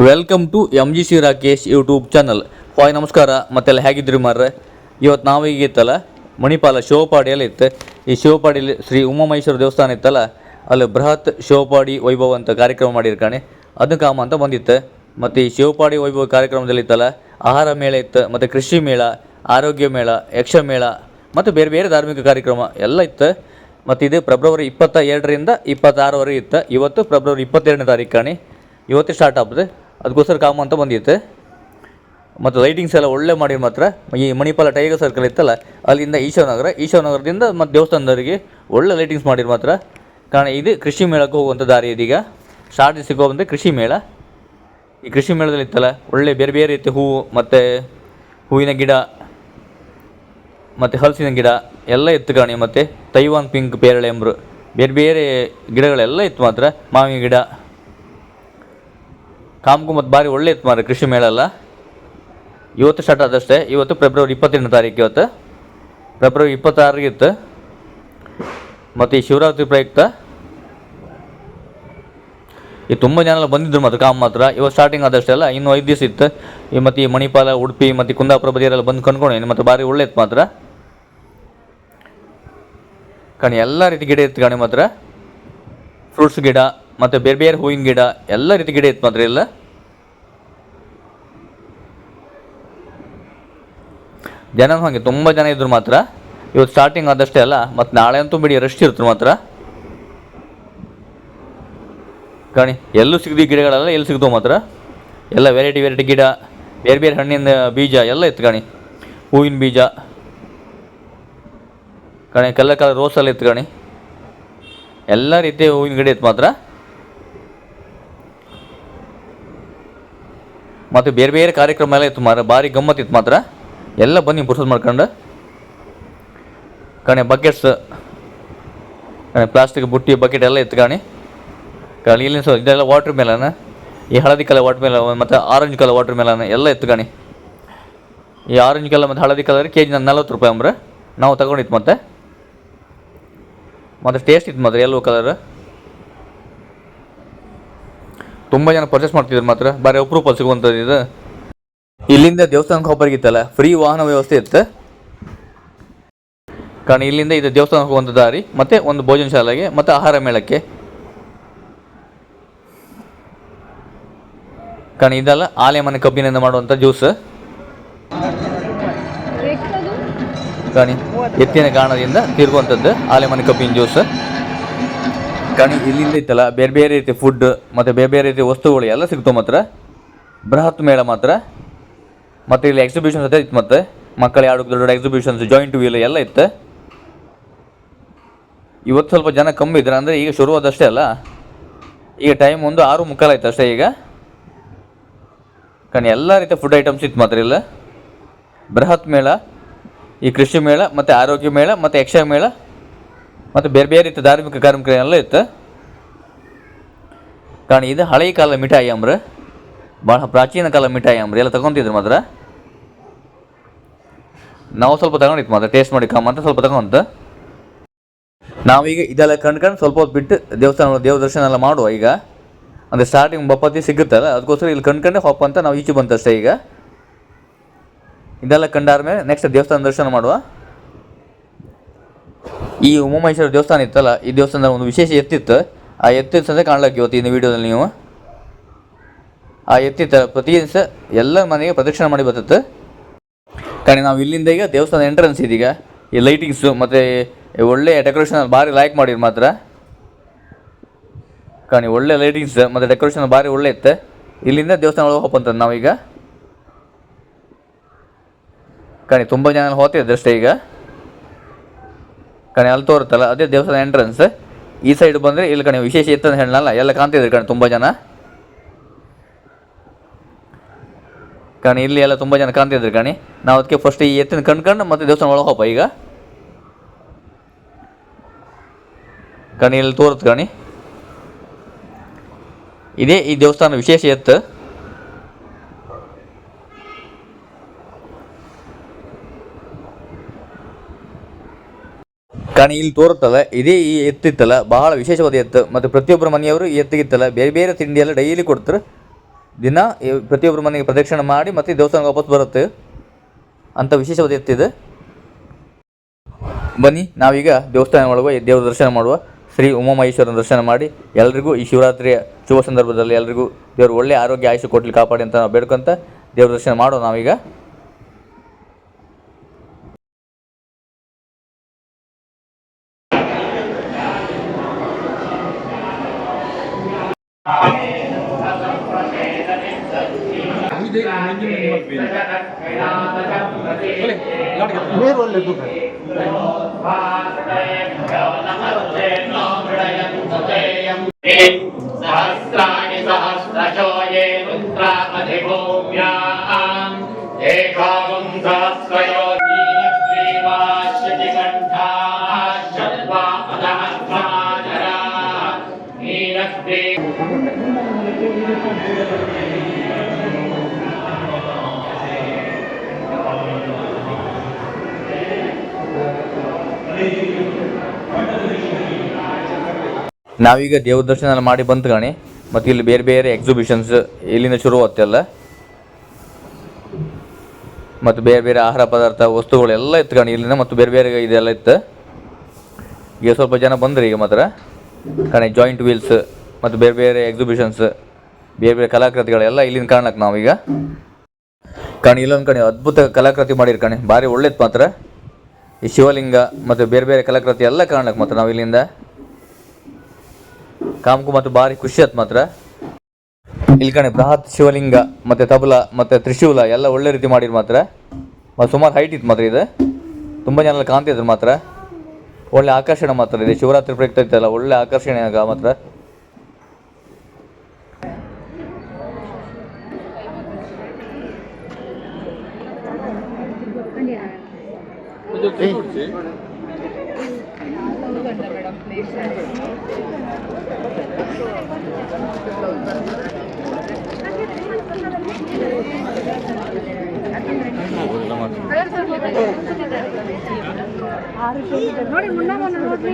Welcome to M G C Rakesh YouTube channel hi ನಮಸ್ಕಾರ ಮತ್ತೆಲ್ಲ ಹೇಗಿದ್ರಿ ಮಾರ್ರೆ? ಇವತ್ತು ನಾವೀಗ ಇತ್ತಲ್ಲ? ಮಣಿಪಾಲ ಶಿವಪಾಡಿಯಲ್ಲಿ ಇತ್ತು. ಈ ಶಿವಪಾಡಿಯಲ್ಲಿ ಶ್ರೀ ಉಮಾಮಹೇಶ್ವರ ದೇವಸ್ಥಾನ ಇತ್ತಲ್ಲ? ಅಲ್ಲಿ ಬೃಹತ್ ಶಿವಪಾಡಿ ವೈಭವ ಅಂತ ಕಾರ್ಯಕ್ರಮ ಮಾಡಿರ್ಕಾಣೆ. ಅದು ಕಾಮ ಅಂತ ಬಂದಿತ್ತು. ಮತ್ತು ಈ ಶಿವಪಾಡಿ ವೈಭವ ಕಾರ್ಯಕ್ರಮದಲ್ಲಿ ಇತ್ತಲ್ಲ? ಆಹಾರ ಮೇಳ ಇತ್ತು, ಮತ್ತು ಕೃಷಿ ಮೇಳ, ಆರೋಗ್ಯ ಮೇಳ, ಯಕ್ಷ ಮೇಳ, ಮತ್ತು ಬೇರೆ ಬೇರೆ ಧಾರ್ಮಿಕ ಕಾರ್ಯಕ್ರಮ ಎಲ್ಲ ಇತ್ತು. ಮತ್ತು ಇದು ಫೆಬ್ರವರಿ ಇಪ್ಪತ್ತ ಎರಡರಿಂದ ಇಪ್ಪತ್ತಾರವರೆಗೆ ಇತ್ತು. ಇವತ್ತು ಫೆಬ್ರವರಿ ಇಪ್ಪತ್ತೆರಡನೇ ತಾರೀಕು ಕಾಣಿ. ಇವತ್ತು ಸ್ಟಾರ್ಟ್ ಆಗ್ತದೆ. ಅದಕ್ಕೋಸ್ಕರ ಕಾಮ ಅಂತ ಬಂದಿತ್ತು ಮತ್ತು ಲೈಟಿಂಗ್ಸ್ ಎಲ್ಲ ಒಳ್ಳೆ ಮಾಡಿ ಮಾತ್ರ. ಈ ಮಣಿಪಾಲ ಟೈಗರ್ ಸರ್ಕಲ್ ಇತ್ತಲ್ಲ, ಅಲ್ಲಿಂದ ಈಶ್ವರನಗರ ಈಶ್ವರನಗರದಿಂದ ಮತ್ತು ದೇವಸ್ಥಾನದವರಿಗೆ ಒಳ್ಳೆ ಲೈಟಿಂಗ್ಸ್ ಮಾಡಿರ್ ಮಾತ್ರ. ಕಾರಣ ಇದು ಕೃಷಿ ಮೇಳಕ್ಕೆ ಹೋಗುವಂಥ ದಾರಿ ಇದೀಗ. ಸಿಗೋ ಬಂದರೆ ಕೃಷಿ ಮೇಳ. ಈ ಕೃಷಿ ಮೇಳದಲ್ಲಿ ಇತ್ತಲ್ಲ, ಒಳ್ಳೆ ಬೇರೆ ಬೇರೆ ರೀತಿ ಹೂವು, ಮತ್ತು ಹೂವಿನ ಗಿಡ, ಮತ್ತು ಹಲಸಿನ ಗಿಡ ಎಲ್ಲ ಇತ್ತು ಕಾಣಿ, ಮತ್ತು ತೈವಾನ್ ಪಿಂಕ್ ಪೇರಳೆ ಎಂಬ್ರು ಬೇರೆ ಬೇರೆ ಗಿಡಗಳೆಲ್ಲ ಇತ್ತು ಮಾತ್ರ. ಮಾವಿನ ಗಿಡ ಕಾಮಕು ಮತ್ತು ಭಾರಿ ಒಳ್ಳೆ ಇತ್ತು ಮಾರೆ ಕೃಷಿ ಮೇಳ ಎಲ್ಲ ಇವತ್ತು ಸ್ಟಾರ್ಟ್ ಆದಷ್ಟೇ. ಇವತ್ತು ಫೆಬ್ರವರಿ ಇಪ್ಪತ್ತೆಂಟು ತಾರೀಕು ಇವತ್ತು. ಫೆಬ್ರವರಿ ಇಪ್ಪತ್ತಾರಿಗೆ ಇತ್ತು. ಮತ್ತು ಈ ಶಿವರಾತ್ರಿ ಪ್ರಯುಕ್ತ. ಈ ತುಂಬ ಜನ ಎಲ್ಲ ಬಂದಿದ್ರು ಮತ್ತು ಕಾಮ್ ಮಾತ್ರ. ಇವತ್ತು ಸ್ಟಾರ್ಟಿಂಗ್ ಆದಷ್ಟೆಲ್ಲ ಇನ್ನು ಐದು ದಿವಸ ಇತ್ತು. ಈ ಮತ್ತು ಈ ಮಣಿಪಾಲ, ಉಡುಪಿ, ಮತ್ತು ಕುಂದಾಪುರ ಬದಿಯರೆಲ್ಲ ಬಂದು ಕಂಡ್ಕೊಂಡು ಮತ್ತು ಭಾರಿ ಒಳ್ಳೆ ಇತ್ತು ಮಾತ್ರ. ಕಣಿ, ಎಲ್ಲ ರೀತಿ ಗಿಡ ಇತ್ತು ಕಣಿ ಮಾತ್ರ. ಫ್ರೂಟ್ಸ್ ಗಿಡ ಮತ್ತು ಬೇರೆ ಬೇರೆ ಹೂವಿನ ಗಿಡ, ಎಲ್ಲ ರೀತಿ ಗಿಡ ಇತ್ತು ಮಾತ್ರ ಇಲ್ಲ ಜನ ಹಾಗೆ, ತುಂಬ ಜನ ಇದ್ರು ಮಾತ್ರ. ಇವತ್ತು ಸ್ಟಾರ್ಟಿಂಗ್ ಆದಷ್ಟೇ ಅಲ್ಲ, ಮತ್ತು ನಾಳೆ ಅಂತೂ ಬಿಡಿ ರಶ್ ಇರ್ತರು ಮಾತ್ರ. ಕಣಿ, ಎಲ್ಲೂ ಸಿಗದಿ ಗಿಡಗಳೆಲ್ಲ, ಎಲ್ಲಿ ಸಿಗ್ತವೆ ಮಾತ್ರ? ಎಲ್ಲ ವೆರೈಟಿ ವೆರೈಟಿ ಗಿಡ, ಬೇರೆ ಬೇರೆ ಹಣ್ಣಿನ ಬೀಜ, ಎಲ್ಲ ಇತ್ತು ಕಣಿ. ಹೂವಿನ ಬೀಜ. ಕಣಿ ಕಲ್ಲ ಕಲರ್ ರೋಸಲ್ಲಿ ಇತ್ತು ಕಣಿ. ಎಲ್ಲ ರೀತಿಯ ಹೂವಿನ ಗಿಡ ಇತ್ತು ಮಾತ್ರ. ಮತ್ತು ಬೇರೆ ಬೇರೆ ಕಾರ್ಯಕ್ರಮ ಎಲ್ಲ ಇತ್ತು ಮಾತ್ರ, ಭಾರಿ ಗಮ್ಮತ್ತಿತ್ತು ಮಾತ್ರ. ಎಲ್ಲ ಬನ್ನಿ ಪುರ್ಸದ್ ಮಾಡ್ಕೊಂಡು, ಕಣೆ ಬಕೆಟ್ಸ್ ಕಣೆ ಪ್ಲಾಸ್ಟಿಕ್ ಬುಟ್ಟಿ ಬಕೆಟ್ ಎಲ್ಲ ಇತ್ತು ಕಾಣಿ. ಕಾಣಿ ಇಲ್ಲಿ ಸೊ ಇದೆಲ್ಲ ವಾಟ್ರ್ ಮೆಲನ್ ಈ ಹಳದಿ ಕಲರ್ ವಾಟ್ರ್ ಮೆಲನ್ ಮತ್ತು ಆರೆಂಜ್ ಕಲರ್ ವಾಟ್ರ್ ಮೆಲನ್ ಎಲ್ಲ ಇತ್ತು ಕಾಣಿ. ಈ ಆರೆಂಜ್ ಕಲರ್ ಮತ್ತು ಹಳದಿ ಕಲರ್ ಕೆ ಜಿ ನಲ್ವತ್ತು ರೂಪಾಯಿ ಅಂಬ್ರೆ. ನಾವು ತಗೊಂಡಿತ್ತು ಮತ್ತೆ. ಮತ್ತು ಟೇಸ್ಟ್ ಇತ್ತು ಮಾತ್ರ ಎಲ್ಲೋ ಕಲರ್ ತುಂಬ ಜನ ಪರ್ಚೇಸ್ ಮಾಡ್ತಿದ್ರು ಮಾತ್ರ. ಬಾರಿ ಅಪರೂಪ ಸಿಗುವಂಥದ್ದು ಇದು. ಇಲ್ಲಿಂದ ದೇವಸ್ಥಾನಕ್ಕೆ ಹೋಗ್ಬರ್ಗಿತ್ತಲ್ಲ ಫ್ರೀ ವಾಹನ ವ್ಯವಸ್ಥೆ ಇತ್ತು. ಕಾರಣ ಇಲ್ಲಿಂದ ಇದು ದೇವಸ್ಥಾನಕ್ಕೆ ಹೋಗುವಂಥ ದಾರಿ, ಮತ್ತೆ ಒಂದು ಭೋಜನ ಶಾಲೆಗೆ, ಮತ್ತೆ ಆಹಾರ ಮೇಳಕ್ಕೆ. ಕಾರಣ ಇದೆಲ್ಲ, ಆಲೆ ಮನೆ ಕಬ್ಬಿನಿಂದ ಮಾಡುವಂಥ ಜ್ಯೂಸ್ ಕಾಣಿ ಎತ್ತಿನ ಕಾರಣದಿಂದ ತಿರುಗುವಂಥದ್ದು ಆಲೆಮನೆ ಕಬ್ಬಿನ ಜ್ಯೂಸ್ ಕಾಣಿ ಇಲ್ಲಿಂದ ಇತ್ತಲ್ಲ ಬೇರೆ ಬೇರೆ ರೀತಿ ಫುಡ್ ಮತ್ತು ಬೇರೆ ಬೇರೆ ರೀತಿ ವಸ್ತುಗಳು ಎಲ್ಲ ಸಿಗ್ತವೆ ಮಾತ್ರ. ಬೃಹತ್ ಮೇಳ ಮಾತ್ರ. ಮತ್ತು ಇಲ್ಲಿ ಎಕ್ಸಿಬಿಷನ್ಸ್ ಅದೇ ಇತ್ತು ಮತ್ತೆ. ಮಕ್ಕಳ ಎರಡು ದೊಡ್ಡ ದೊಡ್ಡ ಎಕ್ಸಿಬಿಷನ್ಸ್ ಜಾಯಿಂಟ್ ವೀಲ್ ಎಲ್ಲ ಇತ್ತು. ಇವತ್ತು ಸ್ವಲ್ಪ ಜನ ಕಮ್ಮಿ ಇದ್ರೆ ಅಂದರೆ ಈಗ ಶುರುವಾದಷ್ಟೇ ಅಲ್ಲ. ಈಗ ಟೈಮ್ ಒಂದು ಆರು ಮುಕ್ಕಾಲು ಅಷ್ಟೇ ಈಗ. ಕಾಣಿ ಎಲ್ಲ ರೀತಿಯ ಫುಡ್ ಐಟಮ್ಸ್ ಇತ್ತು ಮಾತ್ರ ಇಲ್ಲ. ಬೃಹತ್ ಮೇಳ, ಈ ಕೃಷಿ ಮೇಳ, ಮತ್ತು ಆರೋಗ್ಯ ಮೇಳ, ಮತ್ತು ಯಕ್ಷ ಮೇಳ. ಮತ್ತು ಬೇರೆ ಬೇರೆ ರೀತಿಯ ಧಾರ್ಮಿಕ ಕಾರ್ಯಕ್ರಮ ಎಲ್ಲ ಇತ್ತು. ಕಾರಣ ಇದು ಹಳೆಯ ಕಾಲ ಮಿಠಾಯಿ ಅಂಬ್ರೆ. ಭಾಳ ಪ್ರಾಚೀನ ಕಾಲ ಮಿಠಾಯಿ ಅಂಬ್ರೆ. ಎಲ್ಲ ತಗೊಂತಿದ್ರು ಮಾತ್ರ. ನಾವು ಸ್ವಲ್ಪ ತಗೊಂಡಿತ್ತು ಮಾತ್ರ. ಟೇಸ್ಟ್ ಮಾಡಿ ಕಾಮ ಅಂತ ಸ್ವಲ್ಪ ತಗೊಂತ. ನಾವೀಗ ಇದೆಲ್ಲ ಕಂಡ್ಕೊಂಡು ಸ್ವಲ್ಪ ಹೊತ್ತು ಬಿಟ್ಟು ದೇವಸ್ಥಾನ ದೇವ ದರ್ಶನ ಎಲ್ಲ ಮಾಡುವ ಈಗ. ಅಂದರೆ ಸ್ಟಾರ್ಟಿಂಗ್ ಬಪ್ಪತ್ತಿ ಸಿಗುತ್ತಲ್ಲ, ಅದಕ್ಕೋಸ್ಕರ ಇಲ್ಲಿ ಕಂಡ್ಕೊಂಡೆ ಹೊಪ್ಪ ಅಂತ ನಾವು ಈಚೆ ಬಂತಷ್ಟೇ ಈಗ. ಇದೆಲ್ಲ ಕಂಡಾದ್ಮೇಲೆ ನೆಕ್ಸ್ಟ್ ದೇವಸ್ಥಾನ ದರ್ಶನ ಮಾಡುವ. ಈ ಉಮಾಮಹೇಶ್ವರ ದೇವಸ್ಥಾನ ಇತ್ತಲ್ಲ, ಈ ದೇವಸ್ಥಾನದ ಒಂದು ವಿಶೇಷ ಎತ್ತಿತ್ತು. ಆ ಎತ್ತಿನ ಸಂದೇ ಕಾಣ್ಲಕ್ಕೆ ಇವತ್ತು ಇನ್ನು ವಿಡಿಯೋದಲ್ಲಿ ನೀವು. ಆ ಎತ್ತಿತ್ತ ಪ್ರತಿ ದಿವಸ ಎಲ್ಲ ಮನೆಗೆ ಪ್ರದಕ್ಷಿಣೆ ಮಾಡಿ ಬರ್ತಿತ್ತು ಕಾರಣ ನಾವು ಇಲ್ಲಿಂದ ಈಗ ದೇವಸ್ಥಾನ ಎಂಟ್ರೆನ್ಸ್ ಇದೀಗ. ಈ ಲೈಟಿಂಗ್ಸು ಮತ್ತು ಒಳ್ಳೆಯ ಡೆಕೋರೇಷನ್ ಭಾರಿ ಲೈಕ್ ಮಾಡಿರಿ ಮಾತ್ರ. ಕಾಣಿ, ಒಳ್ಳೆ ಲೈಟಿಂಗ್ಸ್ ಮತ್ತು ಡೆಕೋರೇಷನ್ ಭಾರಿ ಒಳ್ಳೆ ಇತ್ತು. ಇಲ್ಲಿಂದ ದೇವಸ್ಥಾನ ಒಳಗೆ ಹೋಗ್ಬಂತದ್ದು ನಾವೀಗ. ಕಣಿ, ತುಂಬ ಜನ ಹೋಗ್ತಿದ್ರು ಅಷ್ಟೇ ಈಗ. ಕಣಿ ಅಲ್ಲಿ ತೋರುತ್ತಲ್ಲ, ಅದೇ ದೇವಸ್ಥಾನ ಎಂಟ್ರೆನ್ಸ್ ಈ ಸೈಡ್ ಬಂದರೆ ಇಲ್ಲಿ ಕಣೆ ವಿಶೇಷ ಇತ್ತು ಹೇಳಲ್ಲ, ಎಲ್ಲ ಕಾಣ್ತಿದ್ರು ಕಣೆ ತುಂಬ ಜನ. ಕಣಿ ಇಲ್ಲಿ ಎಲ್ಲ ತುಂಬ ಜನ ಕಾಣ್ತಿದ್ರು ಕಣಿ. ನಾವು ಅದಕ್ಕೆ ಫಸ್ಟ್ ಈ ಎತ್ತಿನ ಕಂಡ್ಕೊಂಡು ಮತ್ತೆ ದೇವಸ್ಥಾನ ಒಳಗೆ ಹೋಗಪ್ಪ ಈಗ. ಕಣಿ ಇಲ್ಲಿ ತೋರುತ್ತೆ ಕಣಿ. ಇದೇ ಈ ದೇವಸ್ಥಾನ ವಿಶೇಷ ಎತ್ತು. ಕಾಣಿ ಇಲ್ಲಿ ತೋರುತ್ತಲ್ಲ, ಇದೇ ಈ ಎತ್ತಿತ್ತಲ್ಲ, ಬಹಳ ವಿಶೇಷವಾದ ಎತ್ತು. ಮತ್ತು ಪ್ರತಿಯೊಬ್ಬರ ಮನೆಯವರು ಈ ಎತ್ತಿಗಿತ್ತಲ್ಲ. ಬೇರೆ ಬೇರೆ ತಿಂಡಿ ಎಲ್ಲ ಡೈಲಿ ಕೊಡ್ತಾರೆ. ದಿನ ಪ್ರತಿಯೊಬ್ಬರ ಮನೆಗೆ ಪ್ರದಕ್ಷಿಣೆ ಮಾಡಿ ಮತ್ತೆ ದೇವಸ್ಥಾನಕ್ಕೆ ವಾಪಸ್ ಬರುತ್ತೆ. ಅಂತ ವಿಶೇಷವಾದ ಎತ್ತಿದೆ ಬನ್ನಿ, ನಾವೀಗ ದೇವಸ್ಥಾನ ಮಾಡುವ ದೇವರ ದರ್ಶನ ಮಾಡುವ. ಶ್ರೀ ಉಮಾಮಹೇಶ್ವರನ ದರ್ಶನ ಮಾಡಿ. ಎಲ್ರಿಗೂ ಈ ಶಿವರಾತ್ರಿಯ ಶುಭ ಸಂದರ್ಭದಲ್ಲಿ ಎಲ್ರಿಗೂ ದೇವರು ಒಳ್ಳೆಯ ಆರೋಗ್ಯ, ಆಯುಷ್ಯ ಕೊಡ್ಲಿ ಕಾಪಾಡಿ ಅಂತ ನಾವು ಬೇಡ್ಕೊಂತ ದೇವ್ರ ದರ್ಶನ ಮಾಡೋ ನಾವೀಗ. మీరు వాళ్ళు సహస్రాణి సహస్రశో ఏ రుద్రాధిభూమ్యా ఏకావం సహస్రయో ನಾವೀಗ ದೇವ್ರ ದರ್ಶನ ಮಾಡಿ ಬಂತು ಕಾಣಿ. ಮತ್ತು ಇಲ್ಲಿ ಬೇರೆ ಬೇರೆ ಎಕ್ಸಿಬಿಷನ್ಸ್ ಇಲ್ಲಿಂದ ಶುರು ಆತ್ತೆಲ್ಲ ಮತ್ತು ಬೇರೆ ಬೇರೆ ಆಹಾರ ಪದಾರ್ಥ ವಸ್ತುಗಳೆಲ್ಲ ಇತ್ತು ಕಾಣಿ ಇಲ್ಲಿನ ಮತ್ತು ಬೇರೆ ಬೇರೆ ಇದೆಲ್ಲ ಇತ್ತು. ಈಗ ಸ್ವಲ್ಪ ಜನ ಬಂದ್ರಿ ಈಗ ಮಾತ್ರ. ಕಣಿ ಜಾಯಿಂಟ್ ವೀಲ್ಸ್ ಮತ್ತು ಬೇರೆ ಬೇರೆ ಎಕ್ಸಿಬಿಷನ್ಸ್ ಬೇರೆ ಬೇರೆ ಕಲಾಕೃತಿಗಳೆಲ್ಲ ಇಲ್ಲಿನ ಕಾರಣಕ್ಕೆ ನಾವೀಗ. ಕಣಿ, ಇಲ್ಲೊಂದು ಕಣಿ, ಅದ್ಭುತ ಕಲಾಕೃತಿ ಮಾಡಿರಿ ಕಣಿ. ಭಾರಿ ಒಳ್ಳೇದು ಮಾತ್ರ. ಈ ಶಿವಲಿಂಗ ಮತ್ತು ಬೇರೆ ಬೇರೆ ಕಲಾಕೃತಿ ಎಲ್ಲ ಕಾರಣಕ್ಕೆ ಮಾತ್ರ ನಾವು ಇಲ್ಲಿಂದ. ಕಾಮಕು ಮತ್ತು ಭಾರಿ ಖುಷಿ ಆಯ್ತು ಮಾತ್ರ. ಇಲ್ಲಿ ಕಣೆ, ಬೃಹತ್ ಶಿವಲಿಂಗ ಮತ್ತೆ ತಬಲ ಮತ್ತೆ ತ್ರಿಶೂಲ ಎಲ್ಲ ಒಳ್ಳೆ ರೀತಿ ಮಾಡಿರ್ ಮಾತ್ರ. ಮತ್ತು ಸುಮಾರು ಹೈಟ್ ಇತ್ತು ಮಾತ್ರ ಇದು. ತುಂಬ ಜನ ಕಾಣ್ತಿದ್ರು ಮಾತ್ರ. ಒಳ್ಳೆ ಆಕರ್ಷಣೆ ಮಾತ್ರ ಇದೆ. ಶಿವರಾತ್ರಿ ಪ್ರಯುಕ್ತ ಇತ್ತಲ್ಲ ಒಳ್ಳೆ ಆಕರ್ಷಣೆ ಆಗ ಮಾತ್ರ. ನೋಡಿ ಮುನ್ನವನ್ನ ನೋಡ್ರಿ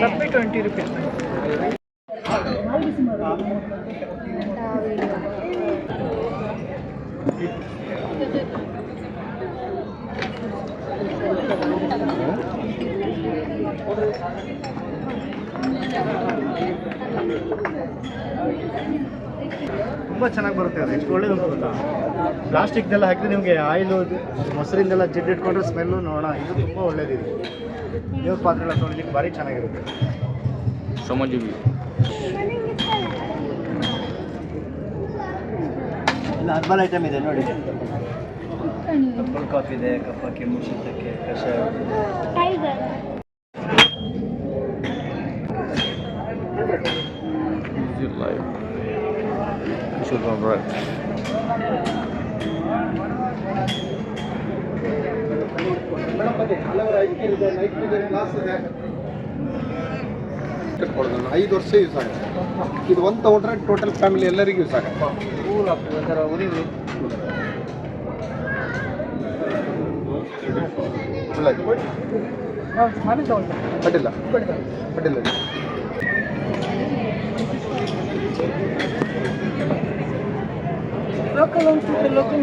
ಸಬ್ಬೆ ಟ್ವೆಂಟಿ ರುಪೀಸ್ ತುಂಬ ಚೆನ್ನಾಗಿ ಬರುತ್ತೆ ಅದು ಎಷ್ಟು ಒಳ್ಳೇದು ಗೊತ್ತಾ? ಪ್ಲಾಸ್ಟಿಕ್ದೆಲ್ಲ ಹಾಕಿದ್ರೆ ನಿಮಗೆ ಆಯಿಲು ಮೊಸರಿಂದೆಲ್ಲ ಜಿಡ್ಡಿಟ್ಕೊಂಡ್ರೆ ಸ್ಮೆಲ್ಲು ನೋಡೋಣ, ಇದು ತುಂಬ ಒಳ್ಳೇದಿದೆ. ದೇವ್ರ ಪಾತ್ರೆ ಎಲ್ಲ ತೊಳಿಲಿಕ್ಕೆ ಭಾರಿ ಚೆನ್ನಾಗಿರುತ್ತೆ. ಸಮಾಜೀವಿ. ಇಲ್ಲ ಹರ್ಬಲ್ ಐಟಮ್ ಇದೆ ನೋಡಿ. ಕಾಫಿ ಇದೆ ಕಪ್ಪ ಕೆಮ್ಮು ಶೀತಕ್ಕೆ ಇದೆ. ಕೊಡೋದು ಐದು ವರ್ಷ ಯೂಸ್ ಆಗುತ್ತೆ. ಇದು ಒಂದು ತಗೊಂಡ್ರೆ ಟೋಟಲ್ ಫ್ಯಾಮಿಲಿ ಎಲ್ಲರಿಗೂ ಯೂಸ್ ಆಗುತ್ತೆ. ಅಡ್ಡಿಲ್ಲ ಅಡ್ಡಿಲ್ಲ ಲೋಕಲ್ ಲೋಕಲ್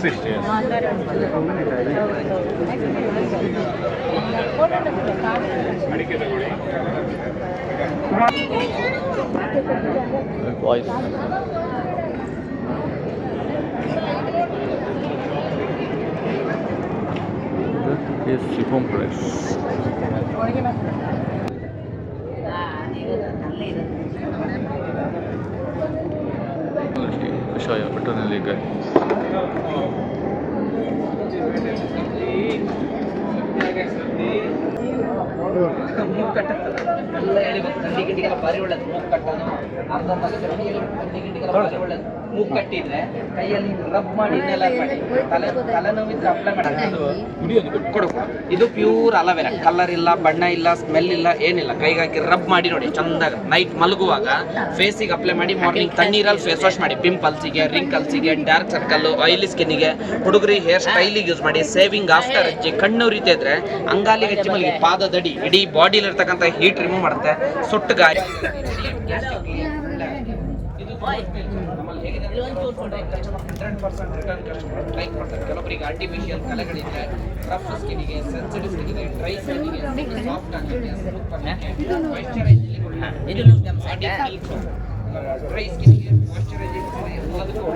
ಅಷ್ಟೇ ವಾಯ್ಸ್ ಶಿಫೋನ್ ಪ್ರೈಸ್ ಕಷಾಯ ಬಟರ್ನಲ್ಲಿಗೆ ಎಲ್ಲ ಹೇಳಿ ಗೊತ್ತು ಗಂಡಿ ಗಿಂಡಿಗೆಲ್ಲ ಭಾರಿ ಒಳ್ಳೇದು ಮೂಗ್ ಕಟ್ಟೋದು ಅರ್ಧ ತಲೆ ಗಂಡಿ ಗಿಂಡಿಗೆಲ್ಲ ಭಾರಿ ಒಳ್ಳೇದು ಮೂಗ್ ಕಟ್ಟಿದ್ರೆ ಕೈಯಲ್ಲಿ ರಬ್ ಮಾಡಿ ತಲೆ ತಲೆನೋವಿದ್ರೆ ಅಪ್ಲೈ ಮಾಡಿ. ಇದು ಪ್ಯೂರ್ ಅಲವೆರ ಕಲರ್ ಇಲ್ಲ ಬಣ್ಣ ಇಲ್ಲ ಸ್ಮೆಲ್ ಇಲ್ಲ ಏನಿಲ್ಲ. ಕೈಗೆ ಹಾಕಿ ರಬ್ ಮಾಡಿ ನೋಡಿ. ಚಂದಾಗ. ನೈಟ್ ಮಲಗುವಾಗ ಫೇಸಿಗೆ ಅಪ್ಲೈ ಮಾಡಿ ಮಾರ್ನಿಂಗ್ ತಣ್ಣೀರಲ್ಲಿ ಫೇಸ್ ವಾಶ್ ಮಾಡಿ. ಪಿಂಪಲ್ಸಿಗೆ ರಿಂಕಲ್ಸಿಗೆ ಡಾರ್ಕ್ ಸರ್ಕಲ್ ಆಯಿಲಿ ಸ್ಕಿನ್ನಿಗೆ ಹುಡುಗರಿ ಹೇರ್ ಸ್ಟೈಲಿಗೆ ಯೂಸ್ ಮಾಡಿ. ಸೇವಿಂಗ್ ಆಫ್ಟರ್ ಹಚ್ಚಿ ಕಣ್ಣು ರೀತಿ ಇದ್ರೆ ಅಂಗಾಲಿಗೆ ಹಚ್ಚಿ ಮಲಗಿ ಪಾದದಡಿ ಇಡೀ ಬಾಡಿಲಿ ಇರ್ತಕ್ಕಂಥ ಹೀಟ್ ರಿಮೂವ್ ಮಾಡುತ್ತೆ ಸುಟ್ಟು ಗಾಯ ಕೆಲವೊಬ್ಬರಿಗೆ ಆರ್ಟಿಫಿಷಿಯಲ್ ಕಲೆಗಳಿದೆ ರಫ್ ಸ್ಕಿನ್ನಿಗೆ ಸೆನ್ಸಿಟಿವ್ ಸ್ಕಿನ್ನಿಗೆ ಡ್ರೈ ಸ್ಕಿನ್ನಿಗೆ ಸಾಫ್ಟ್ ಆಗಿದೆ ಡ್ರೈ ಸ್ಕಿನ್ನಿಗೆ ಮಾಯ್ಶ್ಚರೈಸಿಂಗ್ ಎಲ್ಲದಕ್ಕೂ